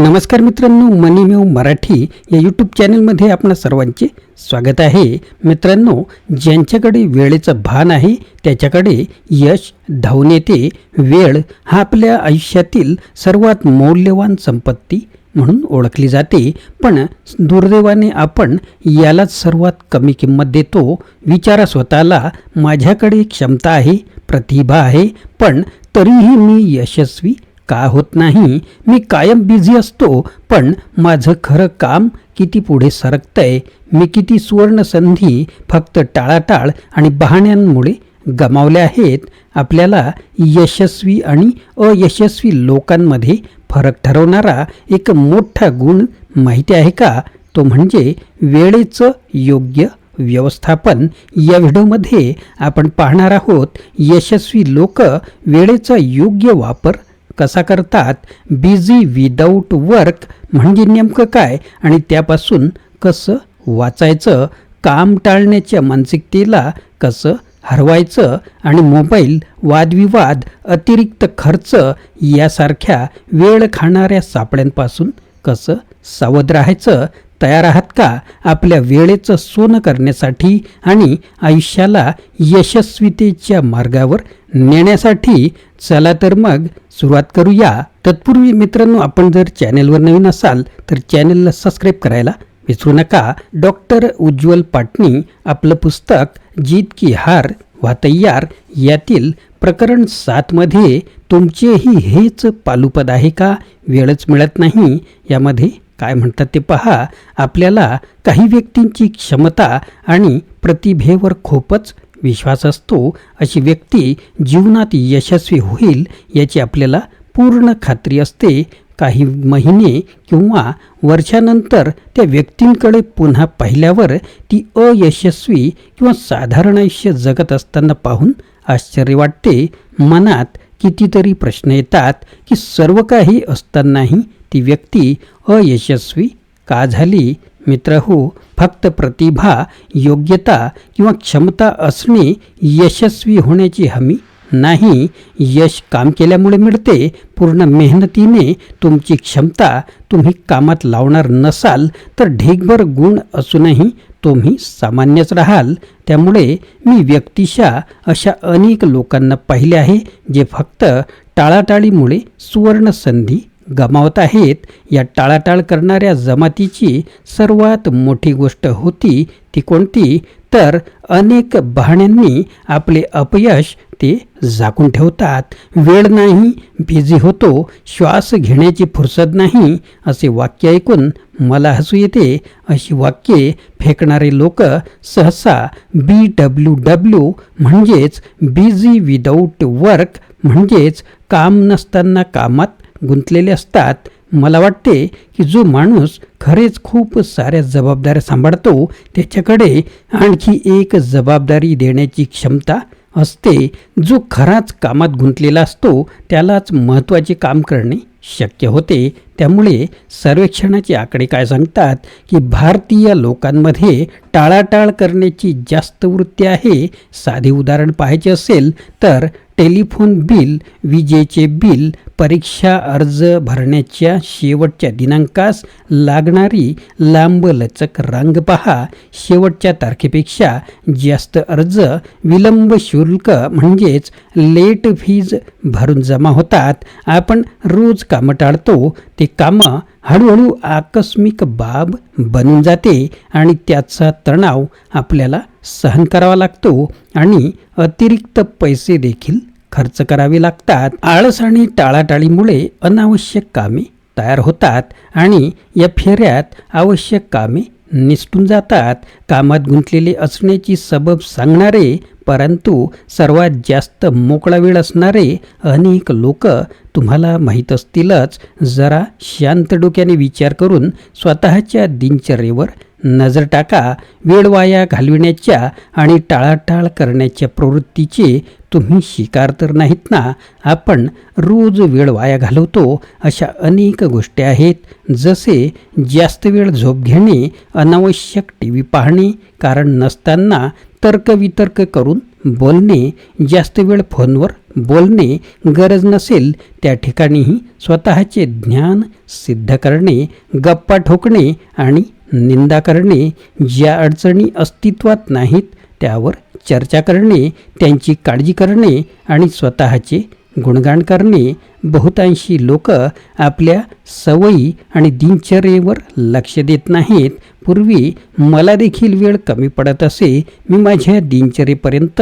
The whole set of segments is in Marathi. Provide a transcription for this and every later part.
नमस्कार मित्रांनो मनी मेव मराठी या यूट्यूब चॅनलमध्ये आपणा सर्वांचे स्वागत आहे. मित्रांनो ज्यांच्याकडे वेळेचं भान आहे त्याच्याकडे यश धावून येते. वेळ हा आपल्या आयुष्यातील सर्वात मौल्यवान संपत्ती म्हणून ओळखली जाते. पण दुर्दैवाने आपण यालाच सर्वात कमी किंमत देतो. विचारा स्वतःला माझ्याकडे क्षमता आहे प्रतिभा आहे पण तरीही मी यशस्वी का होत नाही मी कायम बिझी असतो पण माझं खरं काम किती पुढे सरकतंय मी किती सुवर्ण संधी फक्त टाळाटाळ आणि बहाण्यांमुळे गमावल्या आहेत आपल्याला यशस्वी आणि अयशस्वी लोकांमध्ये फरक ठरवणारा एक मोठा गुण माहिती आहे का? तो म्हणजे वेळेचं योग्य व्यवस्थापन. या व्हिडिओमध्ये आपण पाहणार आहोत यशस्वी लोक वेळेचा योग्य वापर कसा करतात? बिझी विदाऊट वर्क म्हणजे नेमकं काय? आणि त्यापासून कसं वाचायचं? काम टाळण्याच्या मानसिकतेला कसं हरवायचं? आणि मोबाईल वादविवाद अतिरिक्त खर्च यासारख्या वेळ खाणाऱ्या सापड्यांपासून कसं सावध राहायचं? तयार आहात का? आपल्या वेळेचं सोनं करण्यासाठी आणि आयुष्याला यशस्वीतेच्या मार्गावर नेण्यासाठी चला तर मग सुरुवात करूया. तत्पूर्वी मित्रांनो आपण जर चॅनेलवर नवीन असाल तर चॅनेलला सबस्क्राईब करायला विसरू नका. डॉक्टर उज्ज्वल पाटणी आपलं पुस्तक जीत की हार वा तयार यातील प्रकरण सातमध्ये तुमचेही हेच पालुपद आहे का? वेळच मिळत नाही. यामध्ये काय म्हणतात ते पहा आपल्याला काही व्यक्तींची क्षमता आणि प्रतिभेवर खूपच विश्वास असतो अशी व्यक्ती जीवनात यशस्वी होईल याची आपल्याला पूर्ण खात्री असते. काही महिने किंवा वर्षानंतर त्या व्यक्तींकडे पुन्हा पाहिल्यावर ती अयशस्वी किंवा साधारण आयुष्य जगत असताना पाहून आश्चर्य वाटते. मनात कितीतरी प्रश्न येतात की सर्व काही असतानाही ती व्यक्ती अयशस्वी का झाली? मित्र हो फक्त प्रतिभा योग्यता किंवा क्षमता असणे यशस्वी होण्याची हमी नाही. यश काम केल्यामुळे मिळते. पूर्ण मेहनतीने तुमची क्षमता तुम्ही कामात लावणार नसाल तर ढेकभर गुण असूनही तुम्ही सामान्यच राहाल. त्यामुळे मी व्यक्तिशा अशा अनेक लोकांना पाहिले आहे जे फक्त टाळाटाळीमुळे सुवर्ण संधी गमावत आहेत. या टाळाटाळ करणाऱ्या जमातीची सर्वात मोठी गोष्ट होती ती कोणती? तर अनेक बहाण्यांनी आपले अपयश ते झाकून ठेवतात. वेळ नाही बिझी होतो श्वास घेण्याची फुरसत नाही असे वाक्य ऐकून मला हसू येते. अशी वाक्ये फेकणारे लोक सहसा बी डब्ल्यू डब्ल्यू म्हणजेच बिझी विदाऊट वर्क म्हणजेच काम नसताना कामात गुंतलेले असतात. मला वाटते की जो माणूस खरेच खूप साऱ्या जबाबदाऱ्या सांभाळतो त्याच्याकडे आणखी एक जबाबदारी देण्याची क्षमता असते. जो खराच कामात गुंतलेला असतो त्यालाच महत्त्वाचे काम करणे शक्य होते. त्यामुळे सर्वेक्षणाचे आकडे काय सांगतात की भारतीय लोकांमध्ये टाळाटाळ करण्याची जास्त वृत्ती आहे? साधे उदाहरण पाहायचे असेल तर टेलिफोन बिल विजेचे बिल परीक्षा अर्ज भरण्याच्या शेवटच्या दिनांकास लागणारी लांबलचक रांग पहा. शेवटच्या तारखेपेक्षा जास्त अर्ज विलंब शुल्क म्हणजेच लेट फीज भरून जमा होतात. आपण रोज कामं टाळतो ते कामं हळूहळू आकस्मिक बाब बनून जाते आणि त्याचा तणाव आपल्याला सहन करावा लागतो आणि अतिरिक्त पैसे देखील खर्च करावे लागतात. आळस आणि टाळाटाळीमुळे अनावश्यक कामे तयार होतात आणि या फेऱ्यात आवश्यक कामे निसटून जातात. कामात गुंतलेले असण्याची सबब सांगणारे परंतु सर्वात जास्त मोकळा वेळ असणारे अनेक लोक तुम्हाला माहीत असतीलच. जरा शांत डोक्याने विचार करून स्वतःच्या दिनचर्येवर नजर टाका. वेळ वाया घालविण्याच्या आणि टाळाटाळ करण्याच्या प्रवृत्तीचे तुम्ही शिकार तर नाहीत ना? आपण रोज वेळ वाया घालवतो अशा अनेक गोष्टी आहेत. जसे जास्त वेळ झोप घेणे अनावश्यक टी व्ही पाहणे कारण नसताना तर्कवितर्क करून बोलणे जास्त वेळ फोनवर बोलणे गरज नसेल त्या ठिकाणीही स्वतःचे ज्ञान सिद्ध करणे गप्पा ठोकणे आणि निंदा करणे ज्या अडचणी अस्तित्वात नाहीत त्यावर चर्चा करणे त्यांची काळजी करणे आणि स्वतःचे गुणगाण करणे बहुतांशी लोक आपल्या सवयी आणि दिनचर्येवर लक्ष देत नाहीत. पूर्वी मला देखील वेळ कमी पडत असे मी माझ्या दिनचर्येपर्यंत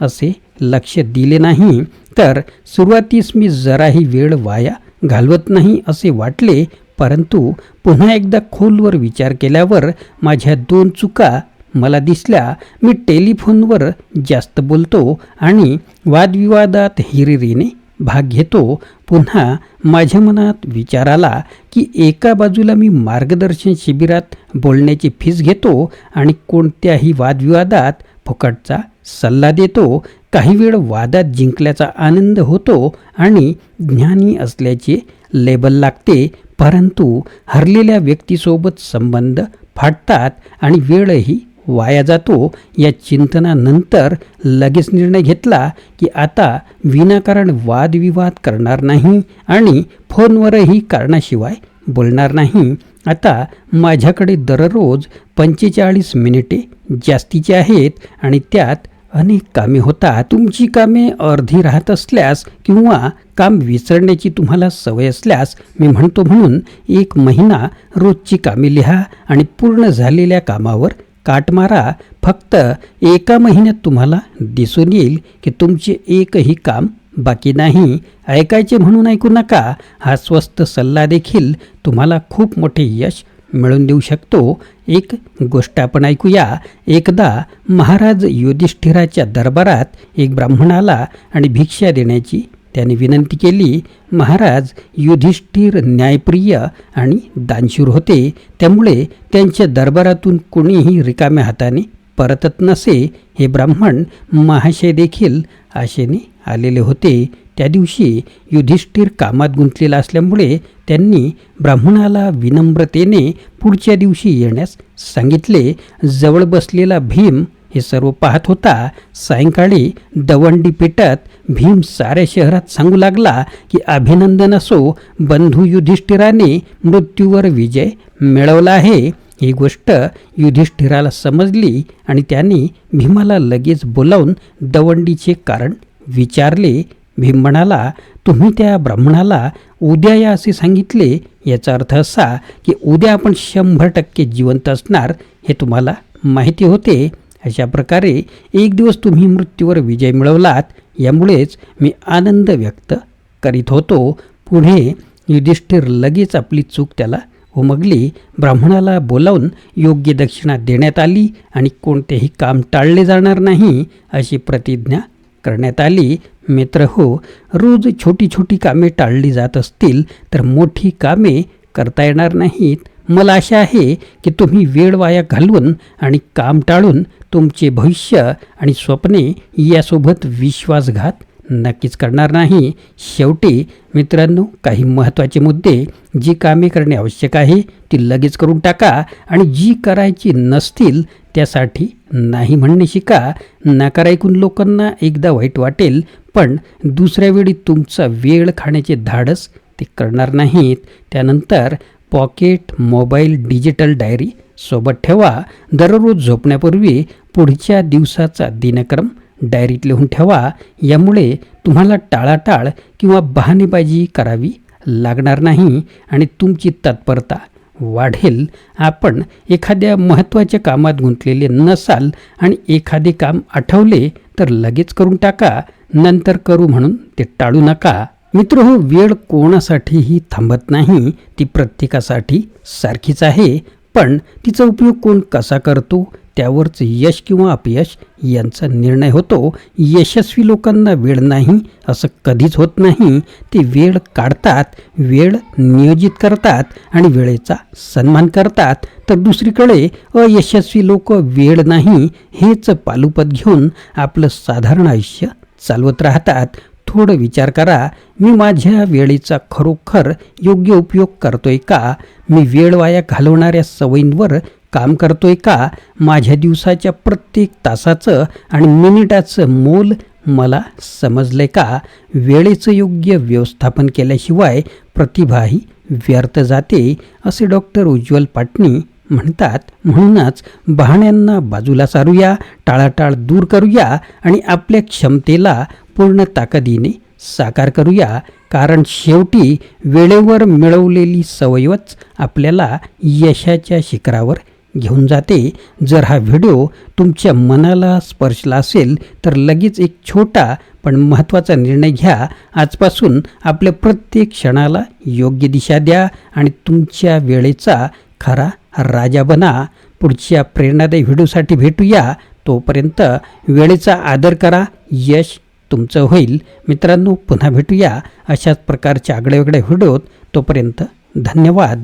असे लक्ष दिले नाही. तर सुरुवातीस मी जराही वेळ वाया घालवत नाही असे वाटले परंतु पुन्हा एकदा खोलवर विचार केल्यावर माझ्या दोन चुका मला दिसल्या मी टेलिफोनवर जास्त बोलतो आणि वादविवादात हिरिरीने भाग घेतो. पुन्हा माझ्या मनात विचार आला की एका बाजूला मी मार्गदर्शन शिबिरात बोलण्याची फीस घेतो आणि कोणत्याही वादविवादात फुकटचा सल्ला देतो. काही वेळ वादात जिंकल्याचा आनंद होतो आणि ज्ञानी असल्याचे लेबल लागते परंतु हरलेल्या व्यक्तीसोबत संबंध फाटतात आणि वेळही वाया जातो या चिंतनानंतर लगेच निर्णय घेतला की आता विनाकारण वादविवाद करणार नाही आणि फोनवरही कारणाशिवाय बोलणार नाही. आता माझ्याकडे दररोज पंचेचाळीस मिनिटे जास्तीचे आहेत आणि त्यात अनेक कामे होतात. तुमची कामे अर्धी राहत असल्यास किंवा काम विसरण्याची तुम्हाला सवय असल्यास मी म्हणतो म्हणून एक महिना रोजची कामे लिहा आणि पूर्ण झालेल्या कामावर काट मारा फक्त एका महिन्यात तुम्हाला दिसून येईल की तुमचे एकही काम बाकी नाही. ऐकायचे म्हणून ऐकू नका. हा स्वस्त सल्ला देखील तुम्हाला खूप मोठे यश मिळवून देऊ शकतो. एक गोष्ट आपण ऐकूया. एकदा महाराज युधिष्ठिराच्या दरबारात एक ब्राह्मणाला आणि भिक्षा देण्याची त्याने विनंती केली महाराज युधिष्ठिर न्यायप्रिय आणि दानशूर होते त्यामुळे त्यांच्या दरबारातून कोणीही रिकाम्या हाताने परतत नसे हे ब्राह्मण महाशय देखील आशेने आलेले होते. त्या दिवशी युधिष्ठिर कामात गुंतलेला असल्यामुळे त्यांनी ब्राह्मणाला विनम्रतेने पुढच्या दिवशी येण्यास सांगितले. जवळ बसलेला भीम हे सर्व पाहत होता सायंकाळी दवंडी पेटत भीम साऱ्या शहरात सांगू लागला की अभिनंदन असो बंधू युधिष्ठिराने मृत्यूवर विजय मिळवला आहे. ही गोष्ट युधिष्ठिराला समजली आणि त्याने भीमाला लगेच बोलावून दवंडीचे कारण विचारले. भीम म्हणाला तुम्ही त्या ब्राह्मणाला उद्या या असे सांगितले? याचा अर्थ असा की उद्या आपण शंभर टक्के जिवंत असणार हे तुम्हाला माहिती होते. अशा प्रकारे एक दिवस तुम्ही मृत्यूवर विजय मिळवलात यामुळेच मी आनंद व्यक्त करीत होतो. पुढे युधिष्ठिर लगेच आपली चूक त्याला उमगली ब्राह्मणाला बोलावून योग्य दक्षिणा देण्यात आली आणि कोणतेही काम टाळले जाणार नाही अशी प्रतिज्ञा करण्यात आली. मित्र हो रोज छोटी छोटी कामे टाळली जात असतील तर मोठी कामे करता येणार नाहीत. मला आशा आहे की तुम्ही वेळ वाया घालवून आणि काम टाळून तुमचे भविष्य आणि स्वप्ने यासोबत विश्वासघात नक्कीच करणार नाही. शेवटी मित्रांनो काही महत्त्वाचे मुद्दे जी कामे करणे आवश्यक आहे ती लगेच करून टाका आणि जी करायची नसतील त्यासाठी नाही म्हणणे शिका. नकार ऐकून लोकांना एकदा वाईट वाटेल पण दुसऱ्या वेळी तुमचा वेळ खाण्याचे धाडस ते करणार नाहीत. त्यानंतर पॉकेट मोबाईल डिजिटल डायरी सोबत ठेवा. दररोज झोपण्यापूर्वी पुढच्या दिवसाचा दिनक्रम डायरीत लिहून ठेवा. यामुळे तुम्हाला टाळाटाळ किंवा बहाणेबाजी करावी लागणार नाही आणि तुमची तत्परता वाढेल. आपण एखाद्या महत्त्वाच्या कामात गुंतलेले नसाल आणि एखादे काम आठवले तर लगेच करून टाका. नंतर करू म्हणून ते टाळू नका. मित्र हो वेळ कोणासाठीही थांबत नाही. ती प्रत्येकासाठी सारखीच आहे. पण तिचा उपयोग कोण कसा करतो त्यावरच यश किंवा अपयश यांचा निर्णय होतो. यशस्वी लोकांना वेळ नाही असं कधीच होत नाही. ते वेळ काढतात वेळ नियोजित करतात आणि वेळेचा सन्मान करतात. तर दुसरीकडे अयशस्वी लोक वेळ नाही हेच पालुपत घेऊन आपलं साधारण आयुष्य चालवत राहतात. थोडं विचार करा मी माझ्या वेळेचा खरोखर योग्य उपयोग करतोय का? मी वेळ वाया घालवणाऱ्या सवयींवर काम करतोय का? माझ्या दिवसाच्या प्रत्येक तासाचं आणि मिनिटाचं मोल मला समजलंय का? वेळेचं योग्य व्यवस्थापन केल्याशिवाय प्रतिभाही व्यर्थ जाते असे डॉक्टर उज्ज्वल पाटणी म्हणतात म्हणूनच बहाण्यांना बाजूला सारूया टाळाटाळ दूर करूया आणि आपल्या क्षमतेला पूर्ण ताकदीने साकार करूया. कारण शेवटी वेळेवर मिळवलेली सवयच आपल्याला यशाच्या शिखरावर घेऊन जाते. जर हा व्हिडिओ तुमच्या मनाला स्पर्शला असेल तर लगेच एक छोटा पण महत्त्वाचा निर्णय घ्या. आजपासून आपल्या प्रत्येक क्षणाला योग्य दिशा द्या आणि तुमच्या वेळेचा खरा राजा बना पुढच्या प्रेरणादायी व्हिडिओसाठी भेटूया. तोपर्यंत वेळेचा आदर करा यश तुमचं होईल. मित्रांनो पुन्हा भेटूया अशाच प्रकारच्या आगळेवेगळ्या व्हिडिओत. तोपर्यंत धन्यवाद.